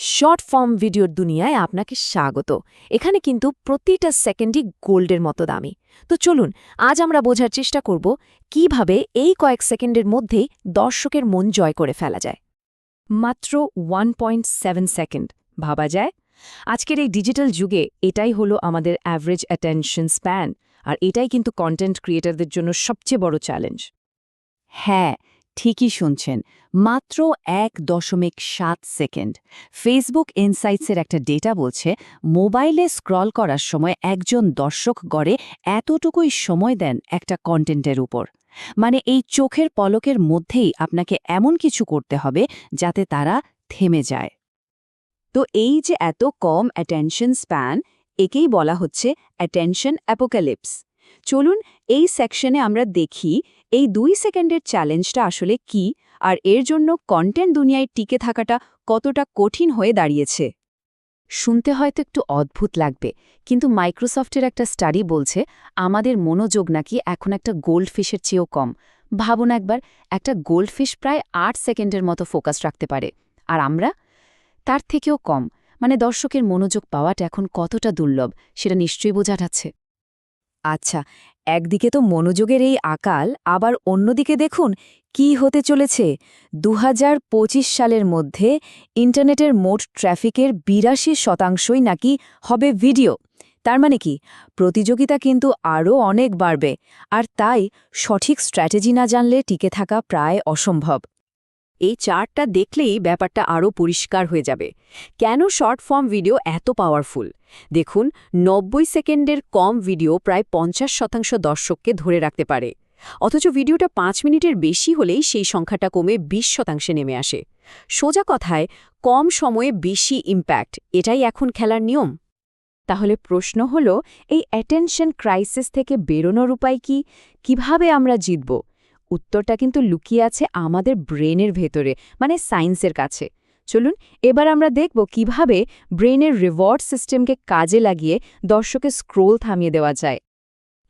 Short form ভিডিওর দুনিয়ায় আপনাকে স্বাগত। এখানে কিন্তু প্রতিটা সেকেন্ডই গোল্ডের মতো দামি। তো চলুন, আজ আমরা বোঝার চেষ্টা করব কীভাবে এই কয়েক সেকেন্ডের মধ্যেই দর্শকের মন জয় করে ফেলা যায়। মাত্র ওয়ান পয়েন্ট সেকেন্ড, ভাবা যায়? আজকের এই ডিজিটাল যুগে এটাই হলো আমাদের অ্যাভারেজ অ্যাটেনশন স্প্যান আর এটাই কিন্তু কন্টেন্ট ক্রিয়েটারদের জন্য সবচেয়ে বড় চ্যালেঞ্জ হ্যাঁ ঠিকই শুনছেন। মাত্র এক দশমিক সাত সেকেন্ড। ফেসবুক ইনসাইটসের একটা ডেটা বলছে, মোবাইলে স্ক্রল করার সময় একজন দর্শক গড়ে এতটুকুই সময় দেন একটা কন্টেন্টের উপর। মানে এই চোখের পলকের মধ্যেই আপনাকে এমন কিছু করতে হবে যাতে তারা থেমে যায়। তো এই যে এত কম অ্যাটেনশন স্প্যান একেই বলা হচ্ছে অ্যাটেনশন অ্যাপোক্যালিপস চলুন এই সেকশনে আমরা দেখি এই দুই সেকেন্ডের চ্যালেঞ্জটা আসলে কি আর এর জন্য কন্টেন্ট দুনিয়ায় টিকে থাকাটা কতটা কঠিন হয়ে দাঁড়িয়েছে। শুনতে হয়তো একটু অদ্ভুত লাগবে, কিন্তু মাইক্রোসফটের একটা স্টাডি বলছে আমাদের মনোযোগ নাকি এখন একটা গোল্ডফিশের চেয়েও কম। ভাবুন একবার, একটা গোল্ডফিশ প্রায় আট সেকেন্ডের মতো ফোকাস রাখতে পারে। আর আমরা? তার থেকেও কম। মানে দর্শকের মনোযোগ পাওয়াটা এখন কতটা দুর্লভ, সেটা নিশ্চয়ই বোঝা যাচ্ছে। আচ্ছা একদিকে তো মনোযোগের এই আকাল, আবার অন্যদিকে দেখুন কি হতে চলেছে। দু হাজার পঁচিশ সালের মধ্যে ইন্টারনেটের মোট ট্র্যাফিকের বিরাশি শতাংশই নাকি হবে ভিডিও। তার মানে কি? প্রতিযোগিতা কিন্তু আরও অনেক বাড়বে, আর তাই সঠিক স্ট্র্যাটেজি না জানলে টিকে থাকা প্রায় অসম্ভব। এই চার্টটা দেখলেই ব্যাপারটা আরও পরিষ্কার হয়ে যাবে। কেন শর্ট ফর্ম ভিডিও এত পাওয়ারফুল? দেখুন, নব্বই সেকেন্ডের কম ভিডিও প্রায় পঞ্চাশ শতাংশ দর্শককে ধরে রাখতে পারে। অথচ ভিডিওটা পাঁচ মিনিটের বেশি হলেই সেই সংখ্যাটা কমে ২০ শতাংশে নেমে আসে। সোজা কথায়, কম সময়ে বেশি ইম্প্যাক্ট এটাই এখন খেলার নিয়ম। তাহলে প্রশ্ন হল, এই অ্যাটেনশন ক্রাইসিস থেকে বেরোনোর উপায় কি? কীভাবে আমরা জিতব? উত্তরটা কিন্তু লুকিয়ে আছে আমাদের ব্রেনের ভেতরে মানে সায়েন্সের কাছে। চলুন, এবার আমরা দেখব কীভাবে ব্রেনের রিওয়ার্ড সিস্টেমকে কাজে লাগিয়ে দর্শকের স্ক্রোল থামিয়ে দেওয়া যায়।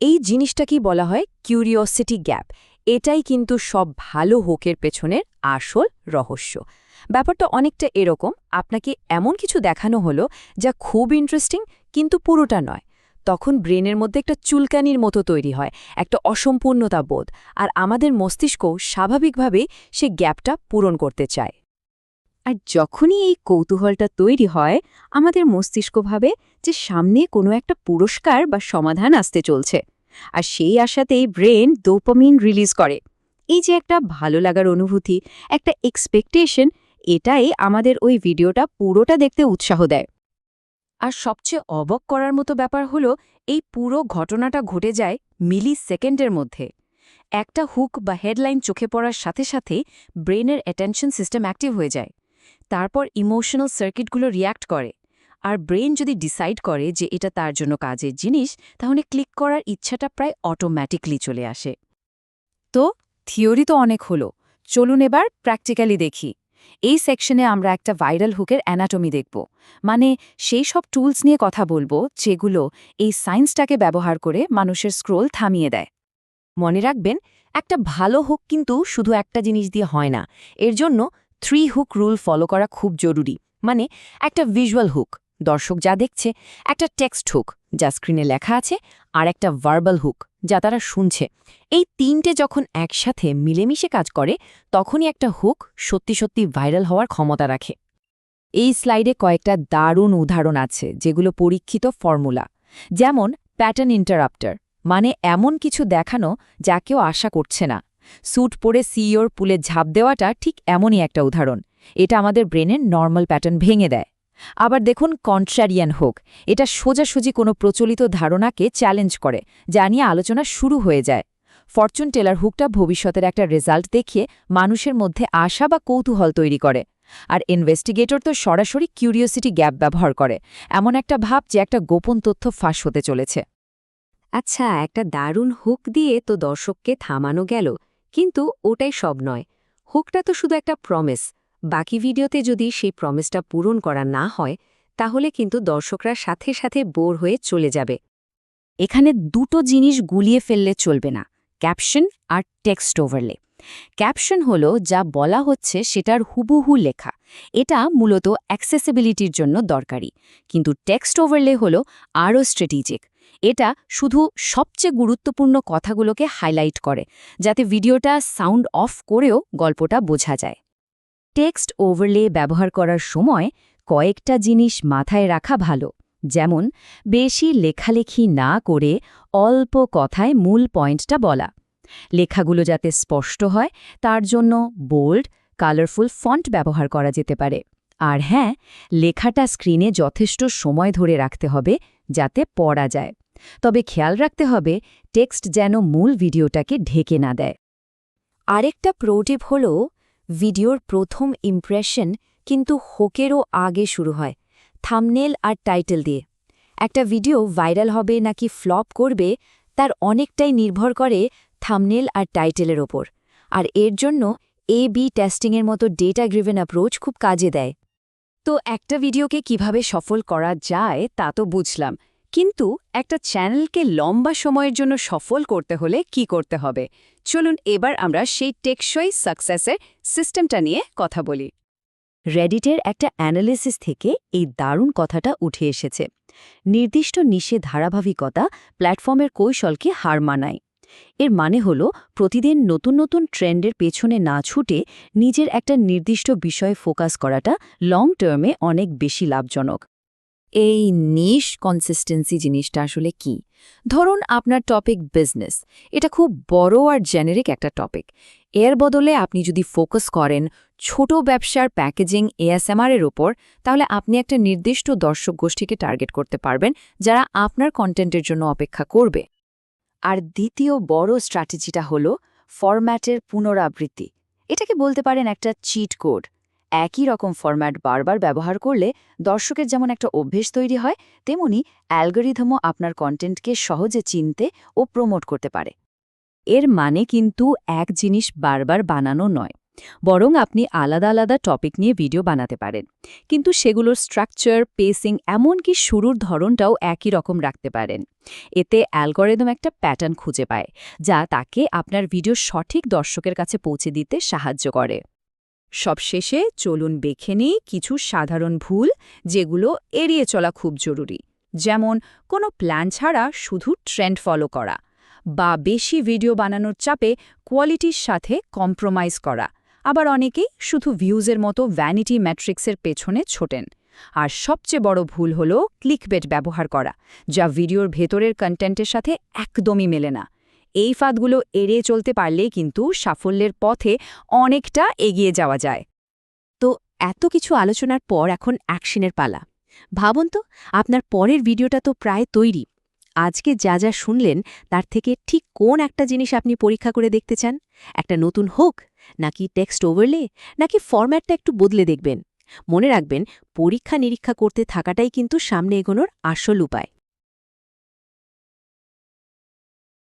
এই জিনিসটা কি বলা হয়? Curiosity gap. এটাই কিন্তু সব ভালো হোকের পেছনের আসল রহস্য। ব্যাপারটা অনেকটা এরকম। আপনাকে এমন কিছু দেখানো হলো যা খুব ইন্টারেস্টিং কিন্তু পুরোটা নয়। তখন ব্রেনের মধ্যে একটা চুলকানির মতো তৈরি হয়, একটা অসম্পূর্ণতা বোধ, আর আমাদের মস্তিষ্ক স্বাভাবিকভাবে সে গ্যাপটা পূরণ করতে চায়। আর যখনই এই কৌতূহলটা তৈরি হয়, আমাদের মস্তিষ্ক ভাবে যে সামনে কোনো একটা পুরস্কার বা সমাধান আসতে চলছে, আর সেই আশাতেই ব্রেন ডোপামিন রিলিজ করে। এই যে একটা ভালো লাগার অনুভূতি, একটা এক্সপেকটেশন, এটাই আমাদের ওই ভিডিওটা পুরোটা দেখতে উৎসাহ দেয়। আর সবচেয়ে অবক করার মতো ব্যাপার হলো, এই পুরো ঘটনাটা ঘটে যায় মিলি সেকেন্ডের মধ্যে। একটা হুক বা হেডলাইন চোখে পড়ার সাথে সাথে ব্রেনের অ্যাটেনশন সিস্টেম অ্যাক্টিভ হয়ে যায়। তারপর ইমোশনাল সার্কিটগুলো রিয়্যাক্ট করে। আর ব্রেন যদি ডিসাইড করে যে এটা তার জন্য কাজের জিনিস, তাহলে ক্লিক করার ইচ্ছাটা প্রায় অটোম্যাটিকলি চলে আসে। তো, থিওরি তো অনেক হলো। চলুন এবার প্র্যাকটিক্যালি দেখি। এই সেকশনে আমরা একটা ভাইরাল হুকের অ্যানাটমি দেখব। মানে সেই সব টুলস নিয়ে কথা বলব, যেগুলো এই সায়েন্সটাকে ব্যবহার করে মানুষের স্ক্রোল থামিয়ে দেয়। মনে রাখবেন, একটা ভালো হুক কিন্তু শুধু একটা জিনিস দিয়ে হয় না। এর জন্য থ্রি হুক রুল ফলো করা খুব জরুরি। মানে একটা ভিজুয়াল হুক দর্শক যা দেখছে, একটা টেক্সট হুক যা স্ক্রিনে লেখা আছে, আর একটা ভার্বাল হুক যা তারা শুনছে। এই তিনটে যখন একসাথে মিলেমিশে কাজ করে, তখনই একটা হুক সত্যি সত্যি ভাইরাল হওয়ার ক্ষমতা রাখে। এই স্লাইডে কয়েকটা দারুণ উদাহরণ আছে, যেগুলো পরীক্ষিত ফর্মুলা যেমন প্যাটার্ন ইন্টারাপ্টার মানে এমন কিছু দেখানো যা কেউ আশা করছে না। স্যুট পরে সিইওর পুলে ঝাঁপ দেওয়াটা ঠিক এমনই একটা উদাহরণ। এটা আমাদের ব্রেনের নর্মাল প্যাটার্ন ভেঙে দেয়। আবার দেখুন কন্ট্রারিয়ান হোক। এটা সোজাসুজি কোনো প্রচলিত ধারণাকে চ্যালেঞ্জ করে, যা নিয়ে আলোচনা শুরু হয়ে যায়। ফরচুন টেলার হুকটা ভবিষ্যতের একটা রেজাল্ট দেখিয়ে মানুষের মধ্যে আশা বা কৌতূহল তৈরি করে। আর ইনভেস্টিগেটর তো সরাসরি কিউরিওসিটি গ্যাপ ব্যবহার করে, এমন একটা ভাব যে একটা গোপন তথ্য ফাঁস হতে চলেছে। আচ্ছা একটা দারুণ হুক দিয়ে তো দর্শককে থামানো গেল, কিন্তু ওটাই সব নয়। হুকটা তো শুধু একটা প্রমিস বাকি ভিডিওতে যদি সেই প্রমিসটা পূরণ করা না হয়, তাহলে কিন্তু দর্শকরা সাথে সাথে বোর হয়ে চলে যাবে। এখানে দুটো জিনিস গুলিয়ে ফেললে চলবে না ক্যাপশন আর টেক্সট ওভারলে ক্যাপশন হলো যা বলা হচ্ছে সেটার হুবহু লেখা। এটা মূলত অ্যাক্সেসিবিলিটির জন্য দরকারি। কিন্তু টেক্সট ওভারলে হলো আরও স্ট্র্যাটেজিক এটা শুধু সবচেয়ে গুরুত্বপূর্ণ কথাগুলোকে হাইলাইট করে, যাতে ভিডিওটা সাউন্ড অফ করেও গল্পটা বোঝা যায়। টেক্সট ওভারলে ব্যবহার করার সময় কয়েকটা জিনিস মাথায় রাখা ভালো। যেমন, বেশি লেখালেখি না করে অল্প কথায় মূল পয়েন্টটা বলা। লেখাগুলো যাতে স্পষ্ট হয়, তার জন্য বোল্ড, কালারফুল ফন্ট ব্যবহার করা যেতে পারে। আর হ্যাঁ লেখাটা স্ক্রিনে যথেষ্ট সময় ধরে রাখতে হবে যাতে পড়া যায়। তবে খেয়াল রাখতে হবে, টেক্সট যেন মূল ভিডিওটাকে ঢেকে না দেয়। আরেকটা প্রোটিপ হল ভিডিওর প্রথম ইমপ্রেশন কিন্তু হোকেরও আগে শুরু হয় থামনেল আর টাইটেল দিয়ে। একটা ভিডিও ভাইরাল হবে নাকি ফ্লপ করবে, তার অনেকটাই নির্ভর করে থামনেল আর টাইটেলের ওপর। আর এর জন্য এ বি টেস্টিংয়ের মতো ডেটা গ্রিভেন অ্যাপ্রোচ খুব কাজে দেয়। তো একটা ভিডিওকে কীভাবে সফল করা যায় তা তো বুঝলাম। কিন্তু একটা চ্যানেলকে লম্বা সময়ের জন্য সফল করতে হলে কি করতে হবে? চলুন এবার আমরা সেই টেকসই সাকসেসের সিস্টেমটা নিয়ে কথা বলি। রেডিটের একটা অ্যানালিসিস থেকে এই দারুণ কথাটা উঠে এসেছে। নির্দিষ্ট নিশে ধারাবাহিকতা প্ল্যাটফর্মের কৌশলকে হার মানায়। এর মানে হল, প্রতিদিন নতুন নতুন ট্রেন্ডের পেছনে না ছুটে নিজের একটা নির্দিষ্ট বিষয়ে ফোকাস করাটা লং টার্মে অনেক বেশি লাভজনক। এই নিশ কনসিস্টেন্সি জিনিসটা আসলে কি? ধরুন আপনার টপিক বিজনেস এটা খুব বড় আর জেনেরিক একটা টপিক এর বদলে আপনি যদি ফোকাস করেন ছোট ব্যবসার প্যাকেজিং এএসএমআর এর ওপর, তাহলে আপনি একটা নির্দিষ্ট দর্শক গোষ্ঠীকে টার্গেট করতে পারবেন, যারা আপনার কন্টেন্টের জন্য অপেক্ষা করবে। আর দ্বিতীয় বড় স্ট্র্যাটেজিটা হল ফরম্যাটের পুনরাবৃত্তি। এটাকে বলতে পারেন একটা চিট কোড একই রকম ফরম্যাট বারবার ব্যবহার করলে দর্শকের যেমন একটা অভ্যেস তৈরি হয়, তেমনি অ্যালগোরিথমও আপনার কন্টেন্টকে সহজে চিনতে ও প্রমোট করতে পারে। এর মানে কিন্তু এক জিনিস বারবার বানানো নয়, বরং আপনি আলাদা আলাদা টপিক নিয়ে ভিডিও বানাতে পারেন। কিন্তু সেগুলোর স্ট্রাকচার পেসিং এমনকি শুরুর ধরনটাও একই রকম রাখতে পারেন। এতে অ্যালগোরিদম একটা প্যাটার্ন খুঁজে পায়, যা তাকে আপনার ভিডিও সঠিক দর্শকের কাছে পৌঁছে দিতে সাহায্য করে। সবশেষে চলুন বেছে নিই কিছু সাধারণ ভুল যেগুলো এড়িয়ে চলা খুব জরুরি। যেমন, কোনো প্ল্যান ছাড়া শুধু ট্রেন্ড ফলো করা বা বেশি ভিডিও বানানোর চাপে কোয়ালিটির সাথে কম্প্রোমাইজ করা। আবার অনেকেই শুধু ভিউজের মতো ভ্যানিটি ম্যাট্রিক্সের পেছনে ছোটেন। আর সবচেয়ে বড় ভুল হল ক্লিকবেট ব্যবহার করা, যা ভিডিওর ভেতরের কন্টেন্টের সাথে একদমই মেলে না। এই ফাঁদগুলো এড়িয়ে চলতে পারলেই কিন্তু সাফল্যের পথে অনেকটা এগিয়ে যাওয়া যায়। তো এত কিছু আলোচনার পর এখন অ্যাকশনের পালা। ভাবুন তো, আপনার পরের ভিডিওটা তো প্রায় তৈরি। আজকে যা যা শুনলেন, তার থেকে ঠিক কোন একটা জিনিস আপনি পরীক্ষা করে দেখতে চান? একটা নতুন হোক, নাকি টেক্সট ওভারলে, নাকি ফরম্যাটটা একটু বদলে দেখবেন? মনে রাখবেন পরীক্ষা নিরীক্ষা করতে থাকাটাই কিন্তু সামনে এগোনোর আসল উপায়।